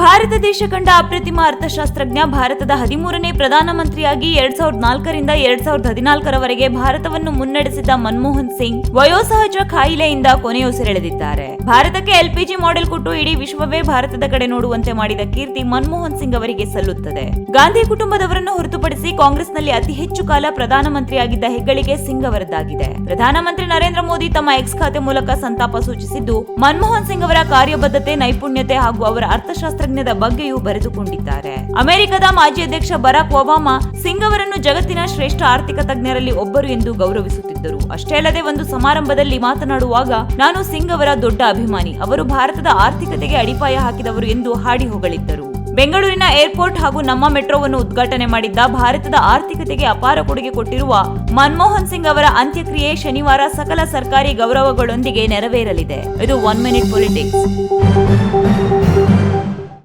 ಭಾರತ ದೇಶ ಕಂಡ ಅಪ್ರತಿಮ ಅರ್ಥಶಾಸ್ತ್ರಜ್ಞ, ಭಾರತದ ಹದಿಮೂರನೇ ಪ್ರಧಾನಮಂತ್ರಿಯಾಗಿ ಎರಡ್ ಸಾವಿರದ ನಾಲ್ಕರಿಂದ ಎರಡ್ ಸಾವಿರದ ಹದಿನಾಲ್ಕರವರೆಗೆ ಭಾರತವನ್ನು ಮುನ್ನಡೆಸಿದ್ದ ಮನಮೋಹನ್ ಸಿಂಗ್ ವಯೋಸಹಜ ಕಾಯಿಲೆಯಿಂದ ಕೊನೆಯುಸಿರೆಳೆದಿದ್ದಾರೆ ಭಾರತಕ್ಕೆ ಎಲ್ಪಿಜಿ ಮಾಡೆಲ್ ಕೊಟ್ಟು ಇಡೀ ವಿಶ್ವವೇ ಭಾರತದ ಕಡೆ ನೋಡುವಂತೆ ಮಾಡಿದ ಕೀರ್ತಿ ಮನಮೋಹನ್ ಸಿಂಗ್ ಅವರಿಗೆ ಸಲ್ಲುತ್ತದೆ. ಗಾಂಧಿ ಕುಟುಂಬದವರನ್ನು ಹೊರತುಪಡಿಸಿ ಕಾಂಗ್ರೆಸ್ನಲ್ಲಿ ಅತಿ ಹೆಚ್ಚು ಕಾಲ ಪ್ರಧಾನಮಂತ್ರಿಯಾಗಿದ್ದ ಹೆಗ್ಗಳಿಗೆ ಸಿಂಗ್ ಅವರದ್ದಾಗಿದೆ ಪ್ರಧಾನಮಂತ್ರಿ ನರೇಂದ್ರ ಮೋದಿ ತಮ್ಮ ಎಕ್ಸ್ ಖಾತೆ ಮೂಲಕ ಸಂತಾಪ ಸೂಚಿಸಿದ್ದು, ಮನಮೋಹನ್ ಸಿಂಗ್ ಅವರ ಕಾರ್ಯಬದ್ಧತೆ, ನೈಪುಣ್ಯತೆ ಹಾಗೂ ಅವರ ಅರ್ಥಶಾಸ್ತ್ರಜ್ಞದ ಬಗ್ಗೆಯೂ ಬರೆದುಕೊಂಡಿದ್ದಾರೆ. ಅಮೆರಿಕದ ಮಾಜಿ ಅಧ್ಯಕ್ಷ ಬರಾಕ್ ಒಬಾಮಾ, ಸಿಂಗ್ ಅವರನ್ನು ಜಗತ್ತಿನ ಶ್ರೇಷ್ಠ ಆರ್ಥಿಕ ತಜ್ಞರಲ್ಲಿ ಒಬ್ಬರು ಎಂದು ಗೌರವಿಸುತ್ತಿದ್ದರು. ಅಷ್ಟೇ ಅಲ್ಲದೆ ಒಂದು ಸಮಾರಂಭದಲ್ಲಿ ಮಾತನಾಡುವಾಗ, ನಾನು ಸಿಂಗ್ ಅವರ ದೊಡ್ಡ ಅಭಿಮಾನಿ, ಅವರು ಭಾರತದ ಆರ್ಥಿಕತೆಗೆ ಅಡಿಪಾಯ ಹಾಕಿದವರು ಎಂದು ಹಾಡಿ ಹೊಗಳಿದ್ದರು. ಬೆಂಗಳೂರಿನ ಏರ್ಪೋರ್ಟ್ ಹಾಗೂ ನಮ್ಮ ಮೆಟ್ರೋವನ್ನು ಉದ್ಘಾಟನೆ ಮಾಡಿದ್ದ ಭಾರತದ ಆರ್ಥಿಕತೆಗೆ ಅಪಾರ ಕೊಡುಗೆ ಕೊಟ್ಟಿರುವ ಮನಮೋಹನ್ ಸಿಂಗ್ ಅವರ ಅಂತ್ಯಕ್ರಿಯೆ ಶನಿವಾರ ಸಕಲ ಸರ್ಕಾರಿ ಗೌರವಗಳೊಂದಿಗೆ ನೆರವೇರಲಿದೆ. ಇದು ಒನ್ ಮಿನಿಟ್ ಪೊಲಿಟಿಕ್ಸ್